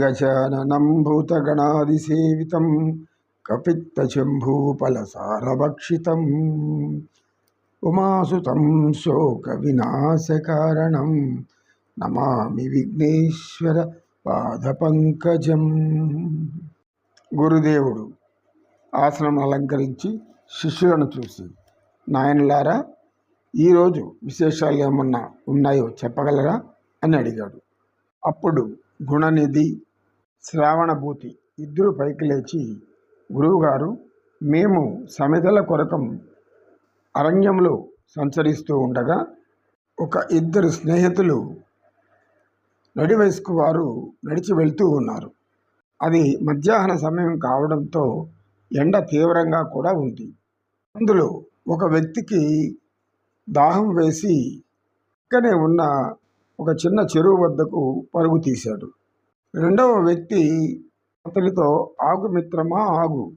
గజాననం భూతగణాదిసేవితం కపిత్తశంభూపలసారభక్షితం ఉమాసుతం శోకవినాశకారణం నమామి విఘ్నేశ్వర పాదపంకజం. గురుదేవుడు ఆశ్రమం అలంకరించి శిష్యులను చూసి నాయనలారా ఈరోజు విశేషాలు ఏమన్నా ఉన్నాయో చెప్పగలరా? అని అడిగాడు. అప్పుడు గుణనిధి శ్రావణభూతి ఇద్దరు పైకి లేచి గురువుగారు మేము సమిధల కొరకం అరణ్యంలో సంచరిస్తూ ఉండగా ఒక ఇద్దరు స్నేహితులు నడివయస్కు వారు నడిచి వెళ్తూ ఉన్నారు. అది మధ్యాహ్న సమయం కావడంతో ఎండ తీవ్రంగా కూడా ఉంది. అందులో ఒక వ్యక్తికి దాహం వేసి పక్కనే ఉన్న ఒక చిన్న చెరువు వద్దకు పరుగు తీశాడు. రెండవ వ్యక్తి అతనితో ఆగు మిత్రమా ఆగు.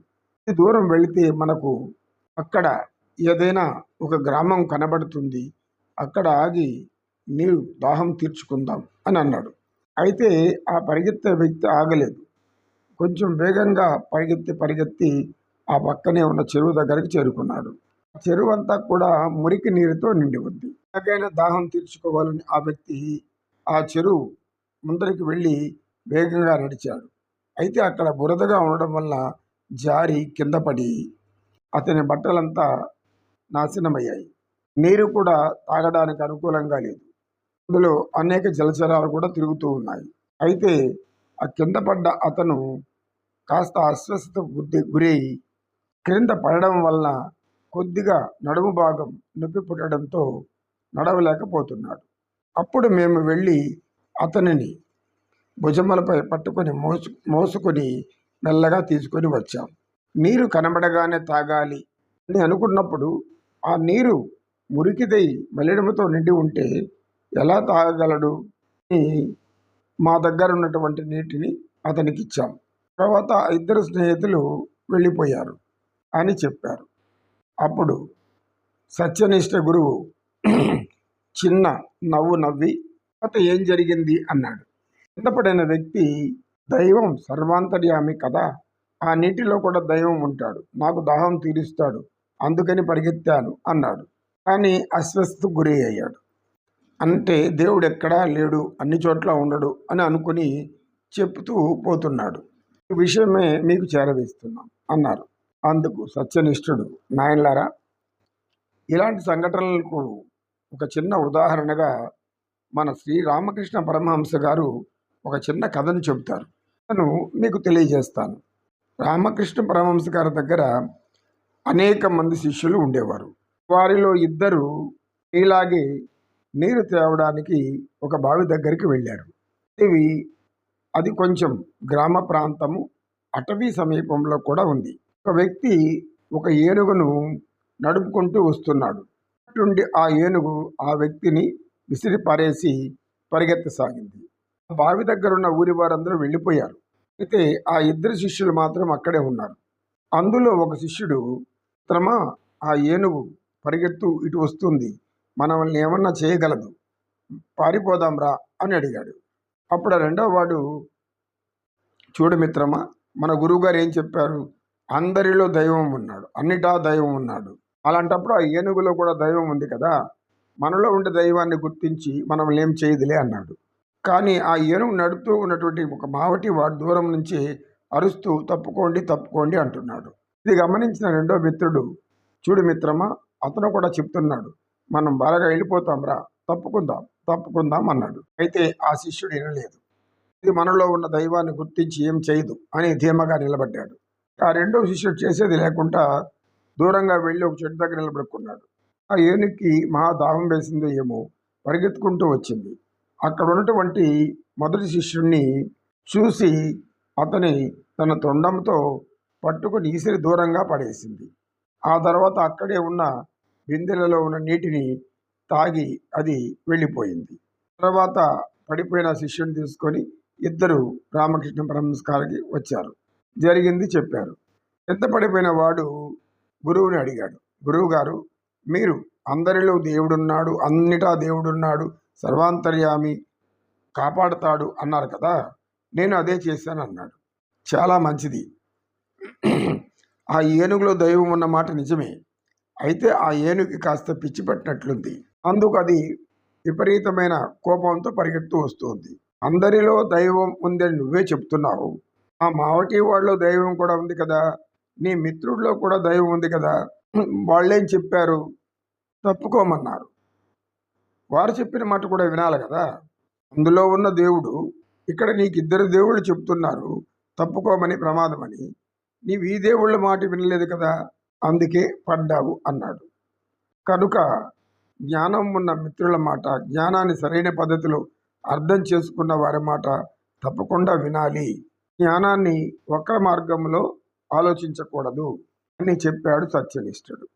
దూరం వెళితే మనకు అక్కడ ఏదైనా ఒక గ్రామం కనబడుతుంది. అక్కడ ఆగి నీరు దాహం తీర్చుకుందాం అని అన్నాడు. అయితే ఆ పరిగెత్తే వ్యక్తి ఆగలేదు. కొంచెం వేగంగా పరిగెత్తి పరిగెత్తి ఆ పక్కనే ఉన్న చెరువు దగ్గరికి చేరుకున్నాడు. ఆ అంతా కూడా మురికి నీరుతో నిండి ఉంది. ఎలాగైనా దాహం తీర్చుకోవాలని ఆ వ్యక్తి ఆ చెరువు ముందరికి వెళ్ళి వేగంగా నడిచాడు. అయితే అక్కడ బురదగా ఉండడం వల్ల జారి కింద పడి అతని బట్టలంతా నాశనమయ్యాయి. నీరు కూడా తాగడానికి అనుకూలంగా లేదు. అందులో అనేక జలచరాలు కూడా తిరుగుతూ ఉన్నాయి. అయితే ఆ కింద పడ్డ అతను కాస్త అస్వస్థత గురి గురై క్రింద పడడం వల్ల కొద్దిగా నడుము భాగం నొప్పి పుట్టడంతో నడవలేకపోతున్నాడు. అప్పుడు మేము వెళ్ళి అతనిని భుజములపై పట్టుకొని మోసు మోసుకొని మెల్లగా తీసుకొని వచ్చాం. నీరు కనబడగానే తాగాలి అని అనుకున్నప్పుడు ఆ నీరు మురికిదై మలినముతో నిండి ఉంటే ఎలా తాగగలడు? అని మా దగ్గర ఉన్నటువంటి నీటిని అతనికి ఇచ్చాం తర్వాత ఇద్దరు స్నేహితులు వెళ్ళిపోయారు అని చెప్పారు. అప్పుడు సత్యనిష్ట గురువు చిన్న నవ్వు నవ్వి తర్వాత ఏం జరిగింది? అన్నాడు. కింద వ్యక్తి దైవం సర్వాంతర్యామి కదా ఆ నీటిలో కూడా దైవం ఉంటాడు నాకు దాహం తీరుస్తాడు అందుకని పరిగెత్తాను అన్నాడు. కానీ అస్వస్థకు గురి అయ్యాడు. అంటే దేవుడు ఎక్కడా లేడు అన్ని చోట్ల ఉండడు అని అనుకుని చెప్తూ పోతున్నాడు. ఈ విషయమే మీకు చేరవేస్తున్నాం అన్నారు. అందుకు సత్యనిష్ఠుడు. నాయనలారా ఇలాంటి సంఘటనలకు ఒక చిన్న ఉదాహరణగా మన శ్రీరామకృష్ణ పరమహంస గారు ఒక చిన్న కథను చెబుతారు. నేను మీకు తెలియజేస్తాను. రామకృష్ణ పరమహంస గారి దగ్గర అనేక మంది శిష్యులు ఉండేవారు. వారిలో ఇద్దరు ఇలాగే నీరు తేవడానికి ఒక బావి దగ్గరికి వెళ్ళారు. ఇవి అది కొంచెం గ్రామ ప్రాంతము అటవీ సమీపంలో కూడా ఉంది. ఒక వ్యక్తి ఒక ఏనుగును నడుపుకుంటూ వస్తున్నాడు. అటుండి ఆ ఏనుగు ఆ వ్యక్తిని విసిరి పారేసి పరిగెత్తసాగింది. ఆ బావి దగ్గర ఉన్న ఊరి వారందరూ వెళ్ళిపోయారు. అయితే ఆ ఇద్దరు శిష్యులు మాత్రం అక్కడే ఉన్నారు. అందులో ఒక శిష్యుడు త్రమా ఆ ఏనుగు పరిగెత్తు ఇటు వస్తుంది. మనల్ని ఏమన్నా చేయగలదు. పారిపోదాం రా అని అడిగాడు. అప్పుడు ఆ రెండవ వాడు చూడు మిత్రమా మన గురువుగారు ఏం చెప్పారు? అందరిలో దైవం ఉన్నాడు. అన్నిటా దైవం ఉన్నాడు. అలాంటప్పుడు ఆ ఏనుగులో కూడా దైవం ఉంది కదా? మనలో ఉండే దైవాన్ని గుర్తించి మనం ఏం చేయదులే అన్నాడు. కానీ ఆ ఏనుగు నడుతూ ఉన్నటువంటి ఒక మావటి వాడు దూరం నుంచి అరుస్తూ తప్పుకోండి తప్పుకోండి అంటున్నాడు. ఇది గమనించిన రెండో మిత్రుడు చూడు మిత్రమా అతను కూడా చెప్తున్నాడు మనం బాగా వెళ్ళిపోతాం రా తప్పుకుందాం తప్పుకుందాం అన్నాడు. అయితే ఆ శిష్యుడు వినలేదు. ఇది మనలో ఉన్న దైవాన్ని గుర్తించి ఏం చేయదు అని ధీమగా నిలబడ్డాడు. ఆ రెండో శిష్యుడు చేసేది లేకుండా దూరంగా వెళ్ళి ఒక చెట్టు దగ్గర నిలబడుకున్నాడు. ఆ ఏనుక్కి మహా దాహం వేసిందో ఏమో పరిగెత్తుకుంటూ వచ్చింది. అక్కడ ఉన్నటువంటి మొదటి శిష్యుడిని చూసి అతని తన తొండంతో పట్టుకుని ఈసిరి దూరంగా పడేసింది. ఆ తర్వాత అక్కడే ఉన్న బిందెలలో ఉన్న నీటిని తాగి అది వెళ్ళిపోయింది. తర్వాత పడిపోయిన శిష్యుని తీసుకొని ఇద్దరు రామకృష్ణ పరమస్కారికి వచ్చారు. జరిగింది చెప్పారు. చింత పడిపోయిన వాడు గురువుని అడిగాడు. గురువు గారు మీరు అందరిలో దేవుడున్నాడు అన్నిటా దేవుడున్నాడు సర్వాంతర్యామి కాపాడుతాడు అన్నారు కదా నేను అదే చేశాను అన్నాడు. చాలా మంచిది. ఆ ఏనుగులో దైవం ఉన్న మాట నిజమే. అయితే ఆ ఏనుగుకి కాస్త పిచ్చి పెట్టినట్లుంది. అందుకు అది విపరీతమైన కోపంతో పరిగెత్తు వస్తుంది. అందరిలో దైవం ఉందని నువ్వే చెప్తున్నావు. ఆ మావటి వాళ్ళలో దైవం కూడా ఉంది కదా. నీ మిత్రుడిలో కూడా దైవం ఉంది కదా. వాళ్ళేం చెప్పారు? తప్పుకోమన్నారు. వారు చెప్పిన మాట కూడా వినాలి కదా. అందులో ఉన్న దేవుడు ఇక్కడ నీకు ఇద్దరు దేవుళ్ళు చెప్తున్నారు తప్పుకోమని ప్రమాదమని. నీవు ఈ దేవుళ్ళ మాట వినలేదు కదా. అందుకే పడ్డావు అన్నాడు. కనుక జ్ఞానం ఉన్న మిత్రుల మాట జ్ఞానాన్ని సరైన పద్ధతిలో అర్థం చేసుకున్న వారి మాట తప్పకుండా వినాలి. జ్ఞానాన్ని వక్ర మార్గంలో ఆలోచించకూడదు అని చెప్పాడు సత్యనిష్ఠుడు.